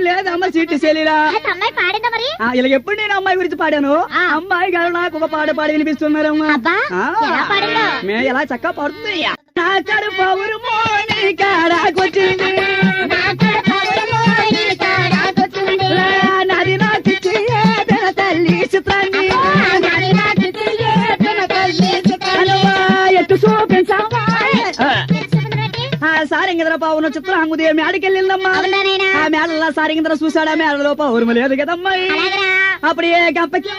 లేదమ్మా సీట్ శైలిలా అమ్మాయి పాడిందా మరి? ఇలా ఎప్పుడు నేను అమ్మాయి గురించి పాడాను? అమ్మాయి గారు నాకు ఒక పాట పాడి వినిపిస్తున్నారు మేము ఎలా చక్కగా పాడుతుంది పౌరు మోని కాడాకొచ్చింది సారింగదర పావున చిత్రాంగుదే మేడకి వెళ్ళిందమ్మా ఆ మేడలా సారింగదర చూశాడు ఆ మేడలో పౌరుము లేదు కదమ్మా. అప్పుడు ఏ గంపకి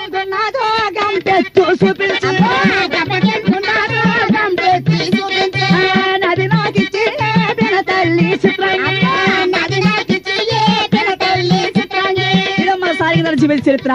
నది నాకిచ్చి చరిత్ర.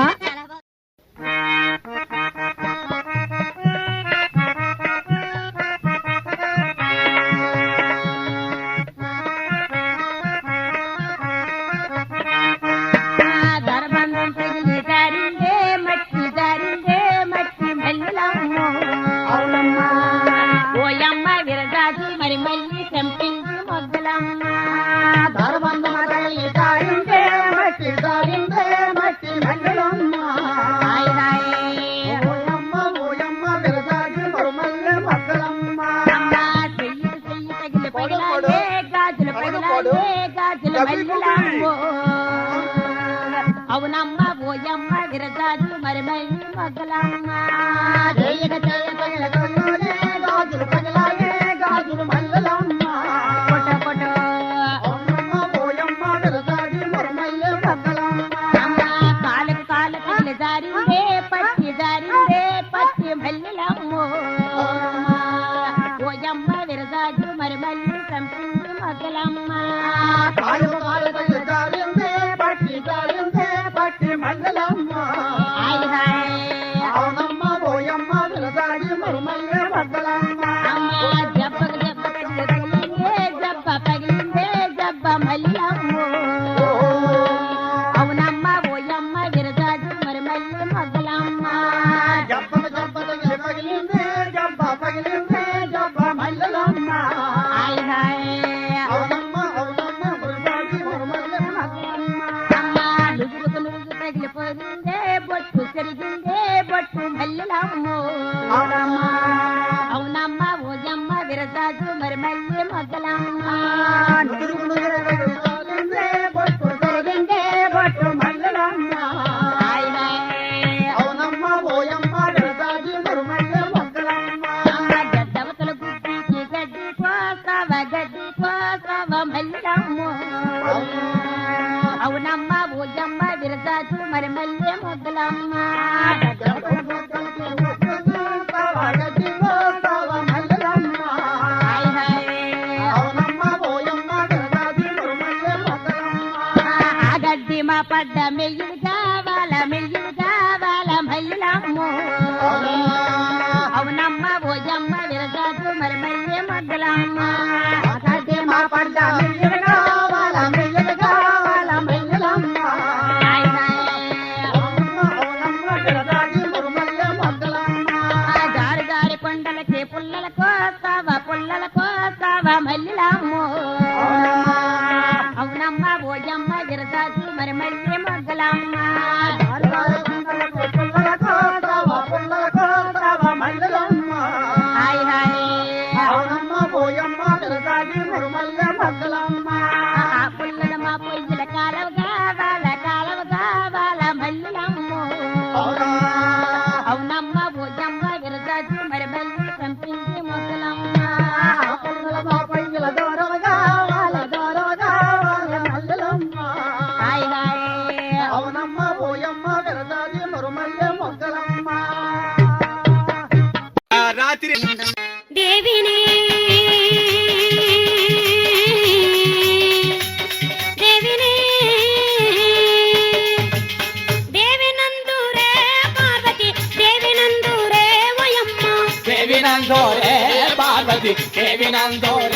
మొదలా గడ్డి మా పడ్డ మెయ్యి కావాల మెయ్యి తీరతాకు మరి మళ్ళీ మొగ్గలమ్మ మల్లెలమ్మ పోయమ్మ దేవినందోరే పార్వతి దేవినందోరే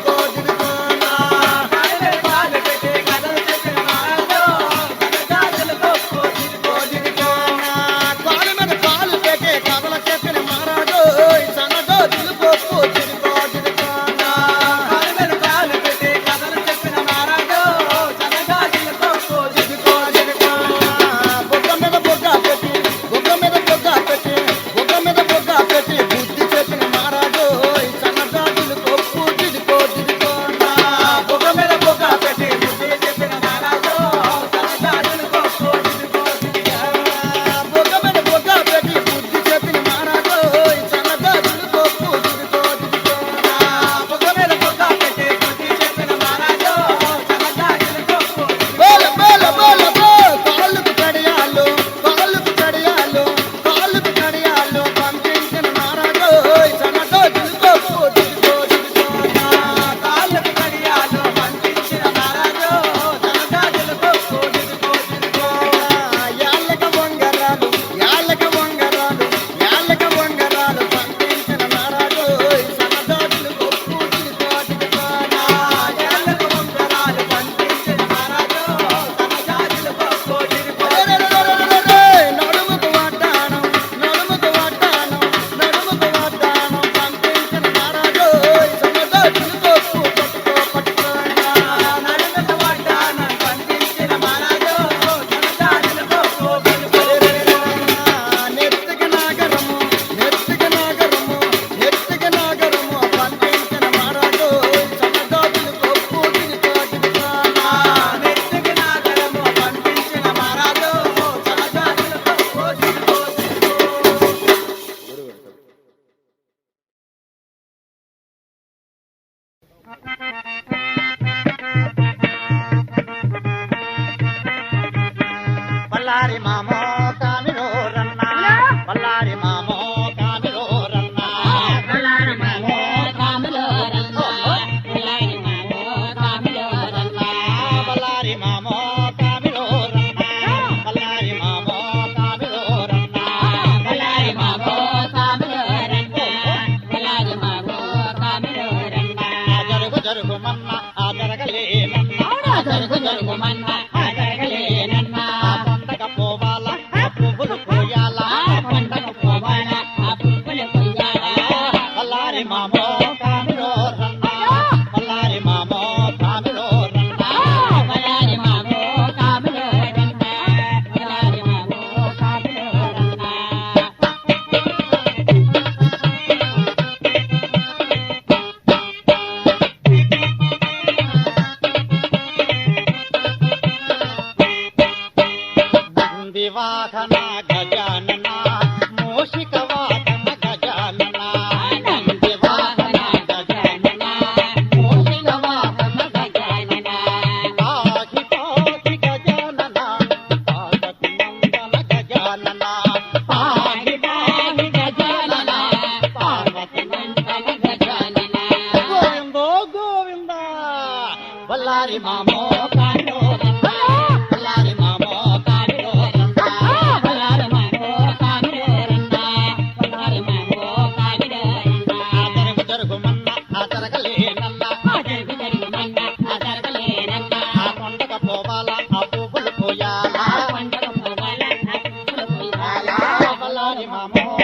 amor.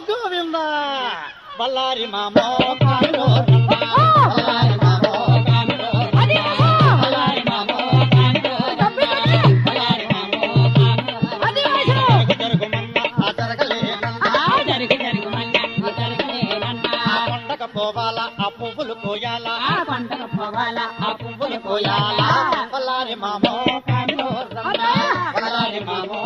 గోవింద! బల్లారి మామో కాలో పోవాలా ఆ పువ్వులు పోయాలా ఆ పోవాలా ఆ పువ్వులు పోయాలా పల్లారి మామో కాలో పల్లారి మామో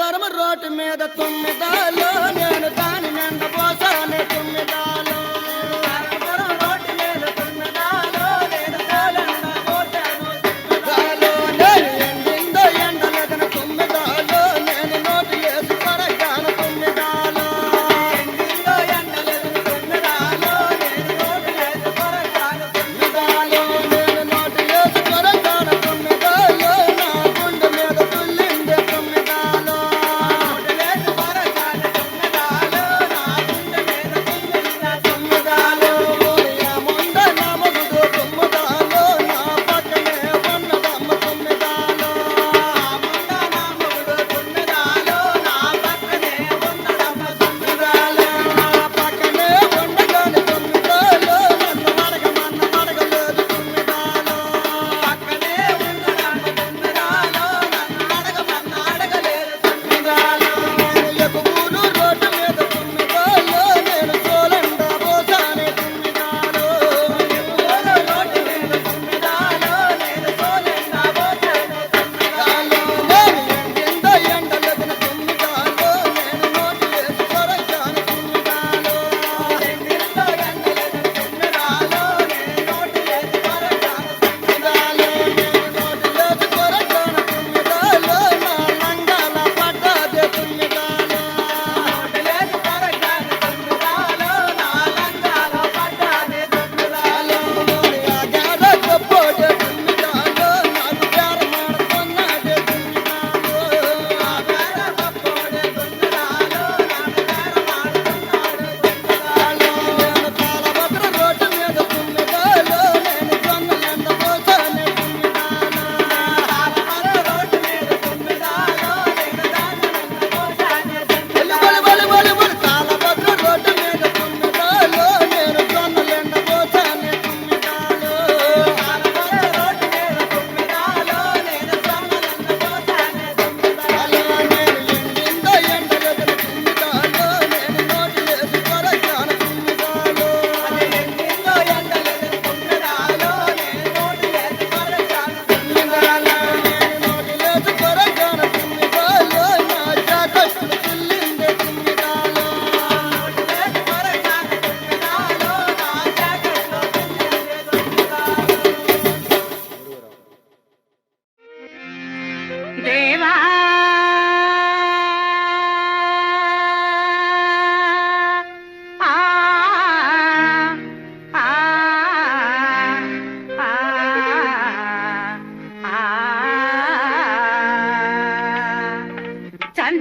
పరమ రోడ్డు మీద తుమ్మిదాలో నేను దాని నిండ పోసాను తొమ్మిదాలు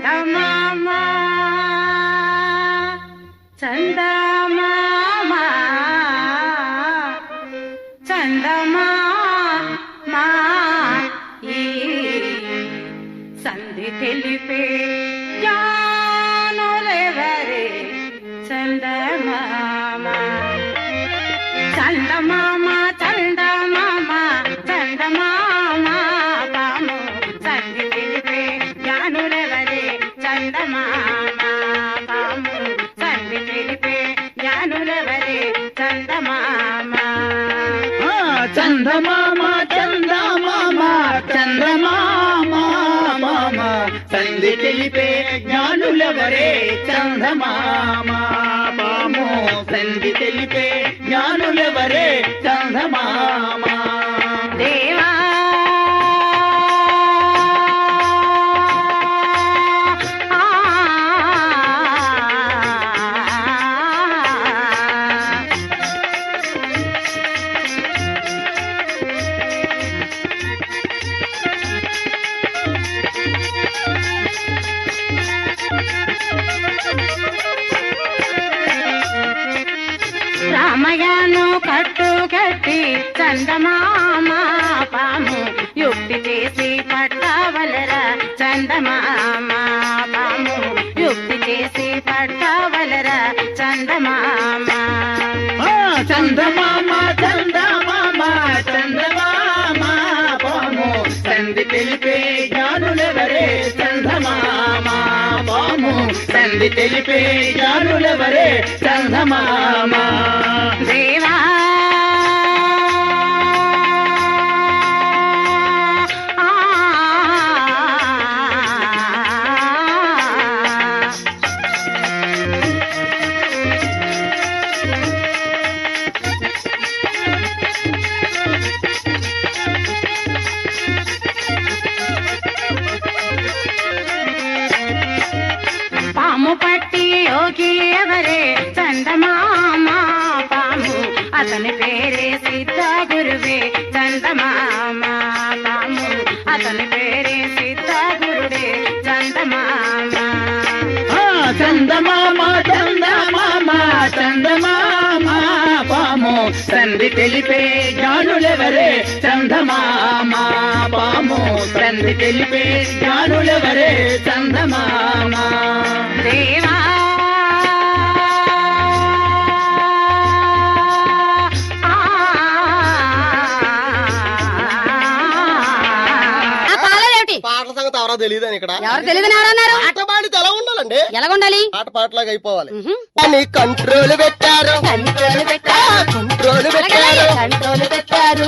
Amar. చందమామ పాము సంధి తెలిపే జ్ఞానులవరే చందమామ. చందమామ చందమామ. సంధి తెలిపే జ్ఞానులవరే చందమామ. జ్ఞానులవరే చందమామ. చందమామ చందమామ చందమామ. పాము సంధి తెలిపే జ్ఞానులెవరే? చందమామ. పాము సంధి తెలిపే జ్ఞానులెవరే? చందమామ. తెలిపే జ్ఞానులెవరే చందమామా? పాము సంధి తెలిపే జ్ఞానులెవరే చందమామా? దేవా ఎవరో తెలియదని ఇక్కడ? ఎవరు తెలియదని ఎవరన్నారు పాట పాడితే ఎలా ఉండాలండి? ఎలాగుండాలి? పాట పాటలాగా అయిపోవాలి. అని కంట్రోల్ పెట్టారు. కంట్రోల్ పెట్టారు. కంట్రోల్ పెట్టారు. కంట్రోల్ పెట్టారు.